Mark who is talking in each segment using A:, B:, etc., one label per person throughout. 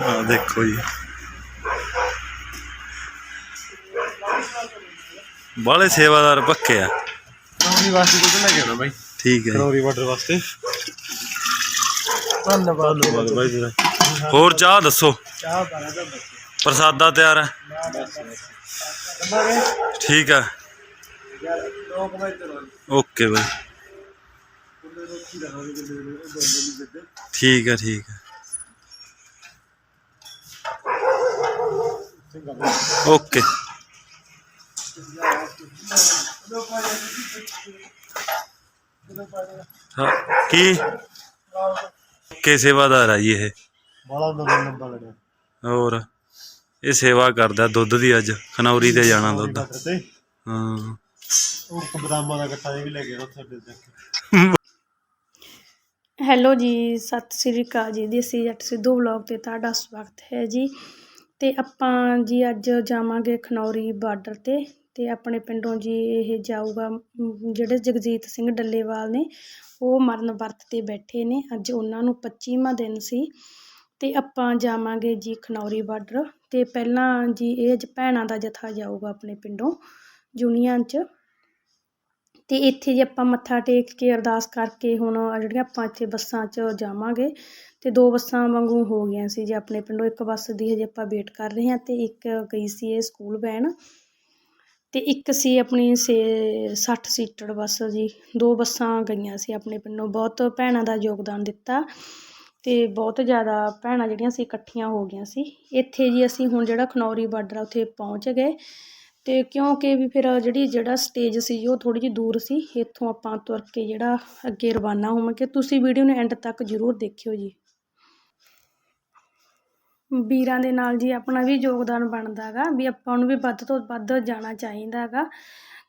A: ਆ ਦੇਖੋ ਜੀ। ਬਾਲੇ ਸੇਵਾਦਾਰ ਪੱਕੇ ਆ।
B: ਖਨੌਰੀ ਵਾਸਤੇ ਦੁੱਧ ਲੈ ਕੇ ਆਉਣਾ ਬਾਈ।
A: ਠੀਕ ਹੈ
B: ਖਨੌਰੀ ਬਾਰਡਰ ਵਾਸਤੇ। ਧੰਨਵਾਦ। ਧੰਨਵਾਦ ਬਾਈ ਤੇਰਾ।
A: ਹੋਰ ਚਾਹ ਦੱਸੋ?
B: ਚਾਹ
A: ਪ੍ਰਸਾਦਾ ਤਿਆਰ ਹੈ ਠੀਕ ਹੈ ਓਕੇ ਬਾਈ। ਠੀਕ ਹੈ ਠੀਕ ਹੈ
B: ਚੰਗਾ ਬਾਈ
A: ਓਕੇ। ਹਾਂ, ਕੀ? ਕੇ ਸੇਵਾਦਾਰ ਆ ਜੀ ਇਹ?
B: ਬਾਲਾ ਨੰਬਰ ਨੰਬਰ ਲੜਿਆ।
A: ਹੋਰ? ਇਹ ਸੇਵਾ ਕਰਦਾ ਦੁੱਧ ਦੀ ਅੱਜ ਖਨੌਰੀ ਤੇ ਜਾਣਾ ਦੁੱਧ। ਹਾਂ।
B: ਉਹ ਬਦਾਮਾਂ ਦਾ ਇਹ ਵੀ ਲੈ ਤੱਕ
C: ਹੈਲੋ ਜੀ ਸਤਿ ਸ੍ਰੀ ਅਕਾਲ ਜੀ। ਦੇਸੀ ਜੱਟ ਸਿੱਧੂ ਵਲੌਗ ਤੇ ਤੁਹਾਡਾ ਸਵਾਗਤ ਹੈ ਜੀ। ਅਤੇ ਆਪਾਂ ਜੀ ਅੱਜ ਜਾਵਾਂਗੇ ਖਨੌਰੀ ਬਾਰਡਰ ਤੇ ਅਤੇ ਆਪਣੇ ਪਿੰਡੋਂ ਜੀ ਇਹ ਜਾਊਗਾ ਜਿਹੜੇ ਜਗਜੀਤ ਸਿੰਘ ਡੱਲੇਵਾਲ ਨੇ, ਉਹ ਮਰਨ ਵਰਤ ਤੇ ਬੈਠੇ ਨੇ, ਅੱਜ ਉਹਨਾਂ ਨੂੰ 25ਵਾਂ ਦਿਨ ਸੀ ਅਤੇ ਆਪਾਂ ਜਾਵਾਂਗੇ ਜੀ ਖਨੌਰੀ ਬਾਰਡਰ ਅਤੇ ਪਹਿਲਾਂ ਜੀ ਇਹ ਅੱਜ ਭੈਣਾਂ ਦਾ ਜਥਾ ਜਾਊਗਾ ਆਪਣੇ ਪਿੰਡੋਂ ਯੂਨੀਅਨ 'ਚ ਅਤੇ ਇੱਥੇ ਜੇ ਆਪਾਂ ਮੱਥਾ ਟੇਕ ਕੇ ਅਰਦਾਸ ਕਰਕੇ ਹੁਣ ਜਿਹੜੀਆਂ ਆਪਾਂ ਇੱਥੇ ਬੱਸਾਂ 'ਚ ਜਾਵਾਂਗੇ ਅਤੇ ਦੋ ਬੱਸਾਂ ਵਾਂਗੂ ਹੋ ਗਈਆਂ ਸੀ ਜੇ ਆਪਣੇ ਪਿੰਡੋਂ ਇੱਕ ਬੱਸ ਦੀ ਹਜੇ ਆਪਾਂ ਵੇਟ ਕਰ ਰਹੇ ਹਾਂ ਅਤੇ ਇੱਕ ਗਈ ਸੀ ਇਹ ਸਕੂਲ ਵੈਨ ਅਤੇ ਇੱਕ ਸੀ ਆਪਣੀ ਸੇ ਸੱਠ ਸੀਟਡ ਬੱਸ ਜੀ। ਦੋ ਬੱਸਾਂ ਗਈਆਂ ਸੀ ਆਪਣੇ ਪਿੰਡੋਂ, ਬਹੁਤ ਭੈਣਾਂ ਦਾ ਯੋਗਦਾਨ ਦਿੱਤਾ ਅਤੇ ਬਹੁਤ ਜ਼ਿਆਦਾ ਭੈਣਾਂ ਜਿਹੜੀਆਂ ਸੀ ਇਕੱਠੀਆਂ ਹੋ ਗਈਆਂ ਸੀ। ਇੱਥੇ ਜੀ ਅਸੀਂ ਹੁਣ ਜਿਹੜਾ ਖਨੌਰੀ ਬਾਰਡਰ ਆ, ਉੱਥੇ ਪਹੁੰਚ ਗਏ ਅਤੇ ਕਿਉਂਕਿ ਵੀ ਫਿਰ ਜਿਹੜੀ ਜਿਹੜਾ ਸਟੇਜ ਸੀ ਉਹ ਥੋੜ੍ਹੀ ਜਿਹੀ ਦੂਰ ਸੀ, ਇੱਥੋਂ ਆਪਾਂ ਤੁਰ ਕੇ ਜਿਹੜਾ ਅੱਗੇ ਰਵਾਨਾ ਹੋਵਾਂਗੇ, ਤੁਸੀਂ ਵੀਡੀਓ ਨੂੰ ਐਂਡ ਤੱਕ ਜ਼ਰੂਰ ਦੇਖਿਓ ਜੀ। ਵੀਰਾਂ ਦੇ ਨਾਲ ਜੀ ਆਪਣਾ ਵੀ ਯੋਗਦਾਨ ਬਣਦਾ ਹੈਗਾ, ਵੀ ਆਪਾਂ ਨੂੰ ਵੀ ਵੱਧ ਤੋਂ ਵੱਧ ਜਾਣਾ ਚਾਹੀਦਾ ਹੈਗਾ।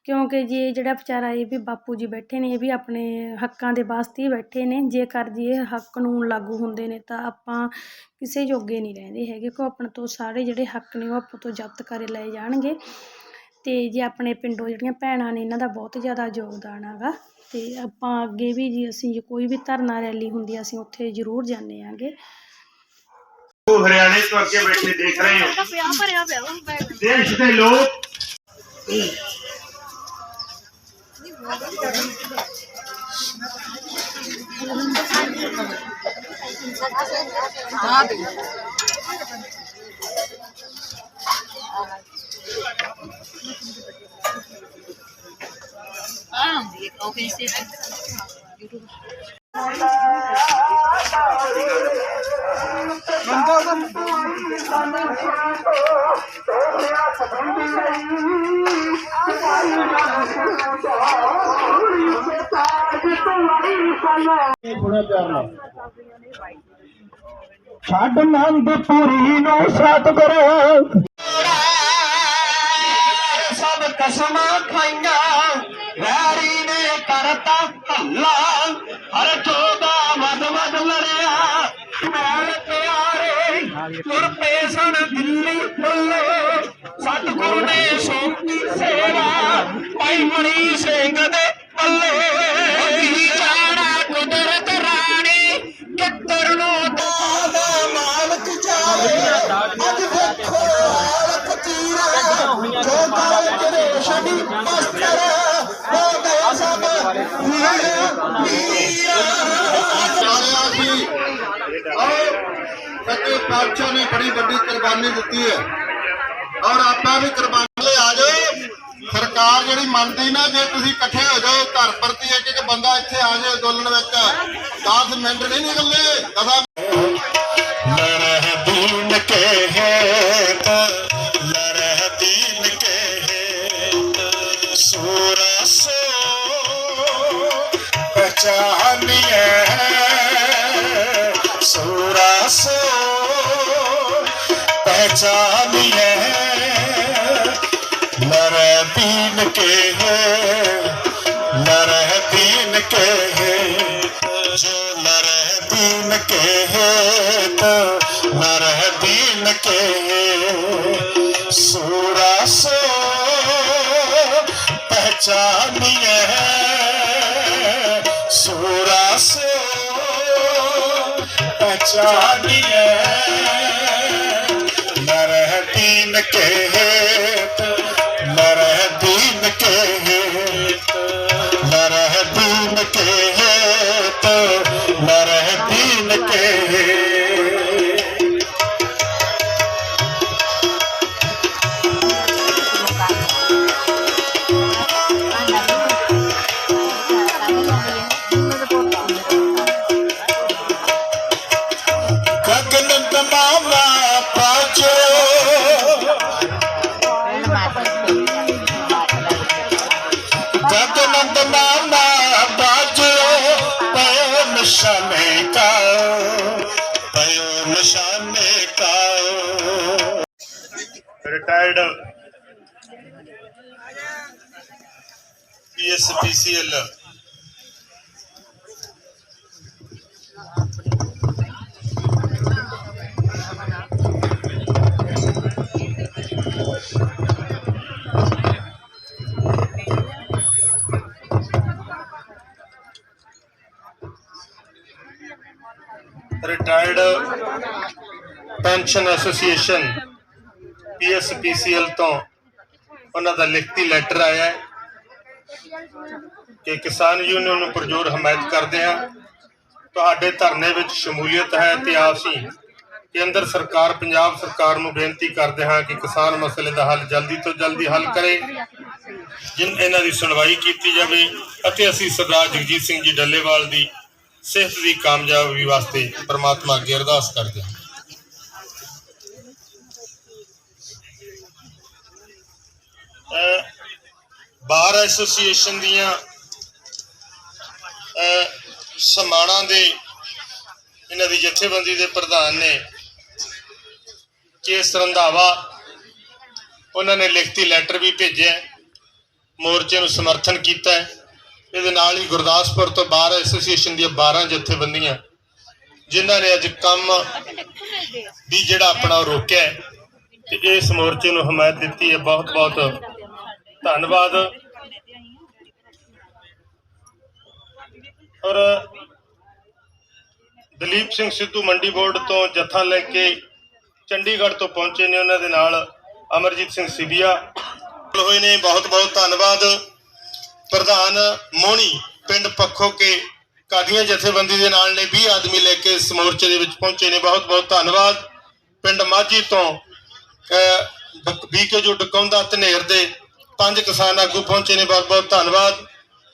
C: ਕਿਉਂਕਿ ਜੇ ਜਿਹੜਾ ਵਿਚਾਰਾ ਇਹ ਵੀ ਬਾਪੂ ਜੀ ਬੈਠੇ ਨੇ, ਇਹ ਵੀ ਆਪਣੇ ਹੱਕਾਂ ਦੇ ਵਾਸਤੇ ਹੀ ਬੈਠੇ ਨੇ, ਜੇਕਰ ਜੀ ਇਹ ਹੱਕ ਕਾਨੂੰਨ ਲਾਗੂ ਹੁੰਦੇ ਨੇ ਤਾਂ ਆਪਾਂ ਕਿਸੇ ਜੋਗੇ ਨਹੀਂ ਰਹਿੰਦੇ ਹੈਗੇ ਕੋ ਆਪਣੇ ਤੋਂ ਸਾਰੇ ਜਿਹੜੇ ਹੱਕ ਨੇ ਉਹ ਆਪਾਂ ਤੋਂ ਜ਼ਬਤ ਕਰੇ ਲਏ ਜਾਣਗੇ। ਤੇ ਜੇ ਆਪਣੇ ਪਿੰਡੋਂ ਜਿਹੜੀਆਂ ਭੈਣਾਂ ਨੇ ਇਹਨਾਂ ਦਾ ਬਹੁਤ ਜ਼ਿਆਦਾ ਯੋਗਦਾਨ ਹੈਗਾ। ਤੇ ਆਪਾਂ ਅੱਗੇ ਵੀ ਜੀ ਅਸੀਂ ਜੇ ਕੋਈ ਵੀ ਧਰਨਾ ਰੈਲੀ ਹੁੰਦੀ ਆ, ਅਸੀਂ ਉੱਥੇ ਜ਼ਰੂਰ ਜਾਂਦੇ ਆਂਗੇ।
D: ਉਹ ਹਰਿਆਣੇ ਤੋਂ ਅੱਗੇ ਬੈਠੇ ਦੇਖ ਰਹੇ ਹੋ। ਦੇਸ਼ ਦੇ ਲੋਕ
E: ਛੱਡ ਨੰਦਪੁਰੀ ਨੂੰ ਸਤਿਗੁਰੂ ਸਭ ਨੇ ਕਰਤਾ ਹੱਲਾ ਹਰ ਚੋਦਾ ਵਦ ਵਦ ਲੜਿਆ। ਮੈਲ ਪਿਆਰੇ ਤੁਰ ਪਏ ਸਨ ਦਿੱਲੀ ਫੁੱਲੇ ਸਤਿਗੁਰੂ ਨੇ ਸੌਂਪੀ ਸੇਵਾ ਭਾਈ ਮਣੀ ਸਿੰਘ ਦੇ ਪੱਲੇ। ਜਾਣਾ ਕੁਦਰਤ ਰਾਣੀ ਕਿੱਧਰ ਨੂੰ ਦਾ ਮਾਲਕ ਜਾਵੇ ਅੱਜ ਵੇਖੋ ਹਾਲਤ ਤੀਰਾ ਜੋ ਕਾਲ ਕਰੇ ਛੜੀ ਮਸਤਰ
F: ਪਾਤਸ਼ਾਹ ਨੇ ਬੜੀ ਵੱਡੀ ਕੁਰਬਾਨੀ ਦਿੱਤੀ ਹੈ। ਔਰ ਆਪਾਂ ਵੀ ਕੁਰਬਾਨੀ ਲੈ ਆ ਜਾਓ। ਸਰਕਾਰ ਜਿਹੜੀ ਮੰਨਦੀ ਨਾ, ਜੇ ਤੁਸੀਂ ਇਕੱਠੇ ਹੋ ਜਾਓ, ਘਰ ਪ੍ਰਤੀ ਇੱਕ ਇੱਕ ਬੰਦਾ ਇੱਥੇ ਆ ਜਾਏ ਅੰਦੋਲਨ ਵਿੱਚ 10 ਮਿੰਟ ਨਹੀਂ
E: ਨਿਕਲਦੇ ਦਦਾ ਲੜਹ ਹੈ पहचानिए लरह दीन के लरह दीन के जो लरह दीन के तो नरह दीन के सूरा सो पहचानिए सूरा सो पहचानिए
G: दीन के हेत लरह दीन के हेत लरह दीन के हेत लरह दीन के हेत गगन
D: retired PSPCL retired pension association PSPCL ਤੋਂ ਉਹਨਾਂ ਦਾ ਲਿਖਤੀ ਲੈਟਰ ਆਇਆ ਹੈ ਕਿ ਕਿਸਾਨ ਯੂਨੀਅਨ ਨੂੰ ਪਰਜ਼ੋਰ ਹਮਾਇਤ ਕਰਦੇ ਹਾਂ। ਤੁਹਾਡੇ ਧਰਨੇ ਵਿੱਚ ਸ਼ਮੂਲੀਅਤ ਹੈ ਤੇ ਆਪਸੀ ਕੇਂਦਰ ਸਰਕਾਰ, ਪੰਜਾਬ ਸਰਕਾਰ ਨੂੰ ਬੇਨਤੀ ਕਰਦੇ ਹਾਂ ਕਿ ਕਿਸਾਨ ਮਸਲੇ ਦਾ ਹੱਲ ਜਲਦੀ ਤੋਂ ਜਲਦੀ ਹੱਲ ਕਰੇ, ਜਿਨ ਇਹਨਾਂ ਦੀ ਸੁਣਵਾਈ ਕੀਤੀ ਜਾਵੇ ਅਤੇ ਅਸੀਂ ਸਰਦਾਰ ਜਗਜੀਤ ਸਿੰਘ ਜੀ ਡੱਲੇਵਾਲ ਦੀ ਸਿਹਤ ਦੀ ਕਾਮਯਾਬੀ ਵਾਸਤੇ ਪ੍ਰਮਾਤਮਾ ਅੱਗੇ ਅਰਦਾਸ ਕਰਦੇ ਹਾਂ। ਬਾਰ ਐਸੋਸੀਏਸ਼ਨ ਦੀਆਂ ਅਹ ਸਮਾਣਾ ਦੇ ਇਹਨਾਂ ਦੀ ਜਥੇਬੰਦੀ ਦੇ ਪ੍ਰਧਾਨ ਨੇ ਕੇਸ ਰੰਧਾਵਾ, ਉਹਨਾਂ ਨੇ ਲਿਖਤੀ ਲੈਟਰ ਵੀ ਭੇਜਿਆ ਮੋਰਚੇ ਨੂੰ ਸਮਰਥਨ ਕੀਤਾ ਇਹਦੇ ਨਾਲ ਹੀ ਗੁਰਦਾਸਪੁਰ ਤੋਂ ਬਾਰ ਐਸੋਸੀਏਸ਼ਨ ਦੀਆਂ 12 ਜਥੇਬੰਦੀਆਂ, ਜਿਨ੍ਹਾਂ ਨੇ ਅੱਜ ਕੰਮ ਵੀ ਜਿਹੜਾ ਆਪਣਾ ਉਹ ਰੋਕਿਆ ਹੈ, ਤੇ ਇਸ ਮੋਰਚੇ ਨੂੰ ਹਮਾਇਤ ਦਿੱਤੀ ਹੈ। ਬਹੁਤ ਬਹੁਤ ਧੰਨਵਾਦ। ਔਰ ਦਲੀਪ ਸਿੰਘ ਸਿੱਧੂ ਮੰਡੀ ਬੋਰਡ ਤੋਂ ਜਥਾ ਲੈ ਕੇ ਚੰਡੀਗੜ੍ਹ ਤੋਂ ਪਹੁੰਚੇ ਨੇ ਉਹਨਾਂ ਦੇ ਨਾਲ ਅਮਰਜੀਤ ਸਿੰਘ ਸਿਧੀਆ ਹੋਏ ਨੇ ਬਹੁਤ ਬਹੁਤ ਧੰਨਵਾਦ। ਪ੍ਰਧਾਨ ਮੋਹਣੀ ਪਿੰਡ ਪੱਖੋ ਕੇ ਕਾਦੀਆਂ ਜਥੇਬੰਦੀ ਦੇ ਨਾਲ ਨੇ 20 ਆਦਮੀ ਲੈ ਕੇ ਇਸ ਮੋਰਚੇ ਦੇ ਵਿੱਚ ਪਹੁੰਚੇ ਨੇ। ਬਹੁਤ ਬਹੁਤ ਧੰਨਵਾਦ। ਪਿੰਡ ਮਾਝੀ ਤੋਂ ਬੀਕੇ ਜੋ ਡਕਾਉਂਦਾ ਧਨੇਰ ਦੇ ਪੰਜ ਕਿਸਾਨ ਆਗੂ ਪਹੁੰਚੇ ਨੇ। ਬਹੁਤ ਬਹੁਤ ਧੰਨਵਾਦ।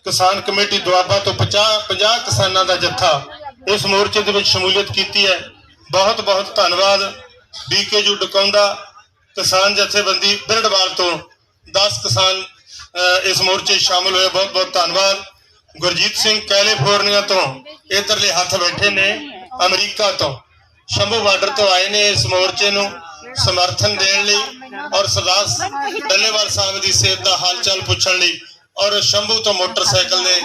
D: ਕਿਸਾਨ ਕਮੇਟੀ ਦੁਆਬਾ ਤੋਂ 50 50 ਕਿਸਾਨਾਂ ਦਾ ਜੱਥਾ ਇਸ ਮੋਰਚੇ ਦੇ ਵਿੱਚ ਸ਼ਮੂਲੀਅਤ ਕੀਤੀ ਹੈ। ਬਹੁਤ ਬਹੁਤ ਧੰਨਵਾਦ। ਬੀਕੇ ਜੂ ਡਕੌਂਦਾ ਕਿਸਾਨ ਜਥੇਬੰਦੀ ਬਿਰੜਵਾਲ ਤੋਂ 10 ਕਿਸਾਨ ਇਸ ਮੋਰਚੇ ਸ਼ਾਮਲ ਹੋਏ। ਬਹੁਤ ਬਹੁਤ ਧੰਨਵਾਦ। ਗੁਰਜੀਤ ਸਿੰਘ ਕੈਲੀਫੋਰਨੀਆ ਤੋਂ ਇਧਰਲੇ ਹੱਥ ਬੈਠੇ ਨੇ, ਅਮਰੀਕਾ ਤੋਂ। ਸ਼ੰਭੂ ਬਾਰਡਰ ਤੋਂ ਆਏ ਨੇ ਇਸ ਮੋਰਚੇ ਨੂੰ। ਸਮਰਥਨ ਦੇਣ ਲਈ ਔਰ ਸਰਦਾਰ ਡੱਲੇਵਾਲ ਸਾਹਿਬ ਦੀ ਸਿਹਤ ਦਾ ਹਾਲ ਪੁੱਛਣ ਲਈ ਔਰ ਸ਼ੰਭੂ ਤੋਂ ਮੋਟਰਸਾਈਕਲ ਦੇ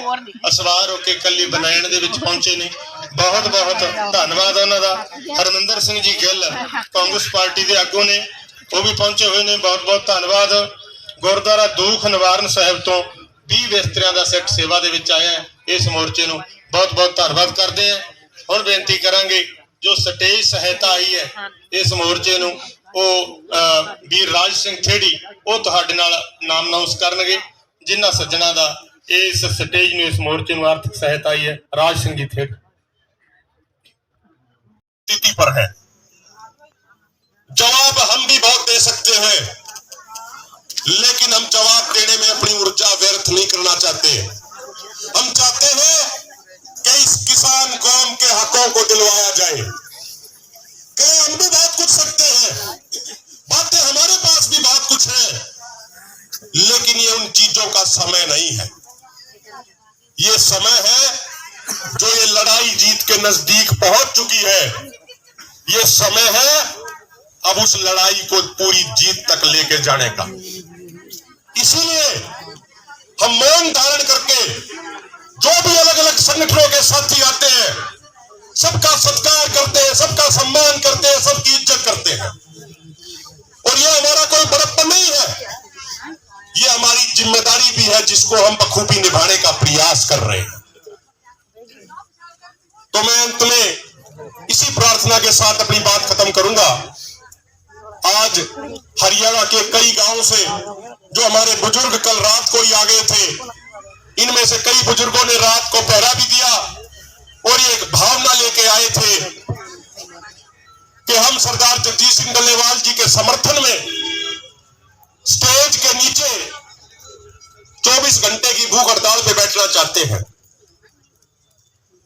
D: ਅਸਵਾਰ ਹੋ ਕੇ ਕੱਲੀ ਬਨਾਇਣ ਦੇ ਵਿੱਚ ਪਹੁੰਚੇ ਨੇ। ਬਹੁਤ ਬਹੁਤ ਧੰਨਵਾਦ ਉਹਨਾਂ ਦਾ। ਹਰਮਿੰਦਰ ਸਿੰਘ ਜੀ ਗਿੱਲ, ਕਾਂਗਰਸ ਪਾਰਟੀ ਦੇ ਆਗੂ ਨੇ, ਉਹ ਵੀ ਪਹੁੰਚੇ ਹੋਏ ਨੇ। ਬਹੁਤ ਬਹੁਤ ਧੰਨਵਾਦ। ਗੁਰਦੁਆਰਾ ਦੂਖ ਨਿਵਾਰਨ ਸਾਹਿਬ ਤੋਂ 20 ਬਿਸਤਰਿਆਂ ਦਾ ਸਿੱਖ ਸੇਵਾ ਦੇ ਵਿੱਚ ਆਇਆ ਹੈ ਇਸ ਮੋਰਚੇ ਨੂੰ। ਬਹੁਤ ਬਹੁਤ ਧੰਨਵਾਦ ਕਰਦੇ ਹਾਂ। ਹੁਣ ਬੇਨਤੀ ਕਰਾਂਗੇ, ਜੋ ਸਟੇਜ ਸਹਾਇਤਾ ਆਈ ਹੈ ਇਸ ਮੋਰਚੇ ਨੂੰ ਉਹ ਅਹ, ਵੀਰ ਰਾਜ ਸਿੰਘ ਥੇੜੀ ਉਹ ਤੁਹਾਡੇ ਨਾਲ ਨਾਮ ਅਨਾਉਂਸ ਕਰਨਗੇ ਜਿਨ੍ਹਾਂ ਸੱਜਣਾ ਦਾ ਇਸ ਸਟੇਜ ਨੂੰ ਇਸ ਮੋਰਚੇ ਨੂੰ ਆਰਥਿਕ ਸਹਾਇਤਾ ਆਈ ਹੈ ਰਾਜ ਸਿੰਘ ਜੀ ਥੇੜੀ
G: स्थिति पर है जवाब हम भी बहुत दे सकते हैं लेकिन हम जवाब देने में अपनी ऊर्जा व्यर्थ नहीं करना चाहते हम चाहते हैं नज़दीक पहुँच चुकी है। ये समय है अब उस लड़ाई को पूरी जीत तक लेके जाने का। इसीलिए हम मौन धारण करके जो भी अलग अलग संगठनों के साथी आते हैं, सबका सत्कार करते हैं, सबका सम्मान करते हैं, सबकी इज़्ज़त करते हैं। और यह हमारा कोई बड़प्पन नहीं है। यह हमारी ज़िम्मेदारी भी है जिसको हम बखूबी निभाने का प्रयास कर रहे हैं। तो मैं अंत में इसी प्रार्थना के साथ अपनी बात खत्म करूँगा। आज हरियाणा के कई गाँवों से जो हमारे बुज़ुर्ग कल रात को ही आ गए थे, इनमें से कई बुज़ुर्गों ने रात को पहरा भी दिया और ये एक भावना लेके आए थे कि हम सरदार जगजीत सिंह डल्लेवाल जी के समर्थन में स्टेज के नीचे 24 घंटे की भूख हड़ताल पे बैठना चाहते हैं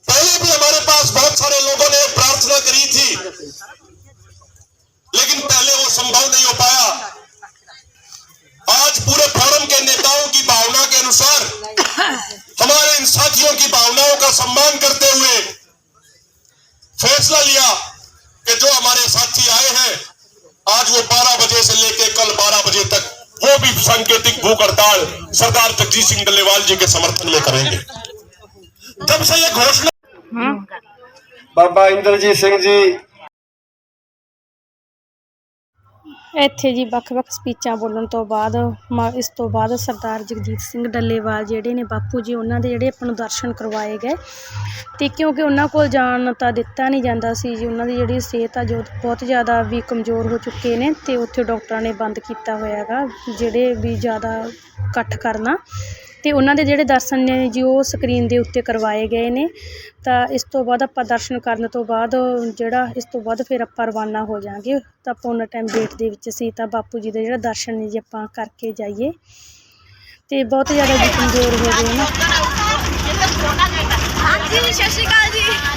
G: पहले भी हमारे पास बहुत सारे लोगों ने प्रार्थना करी थी लेकिन पहले वो संभव नहीं हो पाया आज पूरे फोरम के नेताओं की भावना के अनुसार हमारे इन साथियों की भावनाओं का सम्मान करते हुए फैसला लिया कि जो हमारे साथी आए हैं आज वो 12 बजे से लेकर कल 12 बजे तक वो भी सांकेतिक भूख हड़ताल सरदार जगजीत सिंह डल्लेवाल जी के समर्थन में करेंगे। जब से ये घोषणा
B: हम्म। बाबा इंद्रजीत सिंह जी
C: ਇੱਥੇ ਜੀ ਵੱਖ-ਵੱਖ ਸਪੀਚਾਂ ਬੋਲਣ ਤੋਂ ਬਾਅਦ, ਮ- ਇਸ ਤੋਂ ਬਾਅਦ ਸਰਦਾਰ ਜਗਜੀਤ ਸਿੰਘ ਡੱਲੇਵਾਲ ਜਿਹੜੇ ਨੇ ਬਾਪੂ ਜੀ, ਉਹਨਾਂ ਦੇ ਜਿਹੜੇ ਆਪਾਂ ਨੂੰ ਦਰਸ਼ਨ ਕਰਵਾਏ ਗਏ। ਤੇ ਕਿਉਂਕਿ ਉਹਨਾਂ ਕੋਲ ਜਾਣ ਤਾਂ ਦਿੱਤਾ ਨਹੀਂ ਜਾਂਦਾ ਸੀ ਜੀ, ਉਹਨਾਂ ਦੀ ਜਿਹੜੀ ਸਿਹਤ ਆ, ਜੋ ਬਹੁਤ ਜ਼ਿਆਦਾ ਵੀ ਕਮਜ਼ੋਰ ਹੋ ਚੁੱਕੇ ਨੇ ਤੇ ਉੱਥੇ ਡਾਕਟਰਾਂ ਨੇ ਬੰਦ ਕੀਤਾ ਹੋਇਆ ਹੈਗਾ, ਜਿਹੜੇ ਵੀ ਜ਼ਿਆਦਾ ਇਕੱਠ ਕਰਨਾ। ਅਤੇ ਉਹਨਾਂ ਦੇ ਜਿਹੜੇ ਦਰਸ਼ਨ ਨੇ ਜੀ, ਉਹ ਸਕਰੀਨ ਦੇ ਉੱਤੇ ਕਰਵਾਏ ਗਏ ਨੇ। ਤਾਂ ਇਸ ਤੋਂ ਬਾਅਦ ਆਪਾਂ ਦਰਸ਼ਨ ਕਰਨ ਤੋਂ ਬਾਅਦ ਜਿਹੜਾ, ਇਸ ਤੋਂ ਬਾਅਦ ਫਿਰ ਆਪਾਂ ਰਵਾਨਾ ਹੋ ਜਾਵਾਂਗੇ। ਤਾਂ ਆਪਾਂ ਉਹਨਾਂ ਟਾਈਮ ਵੇਟ ਦੇ ਵਿੱਚ ਸੀ, ਤਾਂ ਬਾਪੂ ਜੀ ਦੇ ਜਿਹੜਾ ਦਰਸ਼ਨ ਨੇ ਜੀ, ਆਪਾਂ ਕਰਕੇ ਜਾਈਏ। ਅਤੇ ਬਹੁਤ ਜ਼ਿਆਦਾ ਜੀ, ਕਮਜ਼ੋਰ ਹੋ ਗਏ ਨਾ।
H: ਹਾਂਜੀ, ਸਤਿ ਸ਼੍ਰੀ ਅਕਾਲ ਜੀ।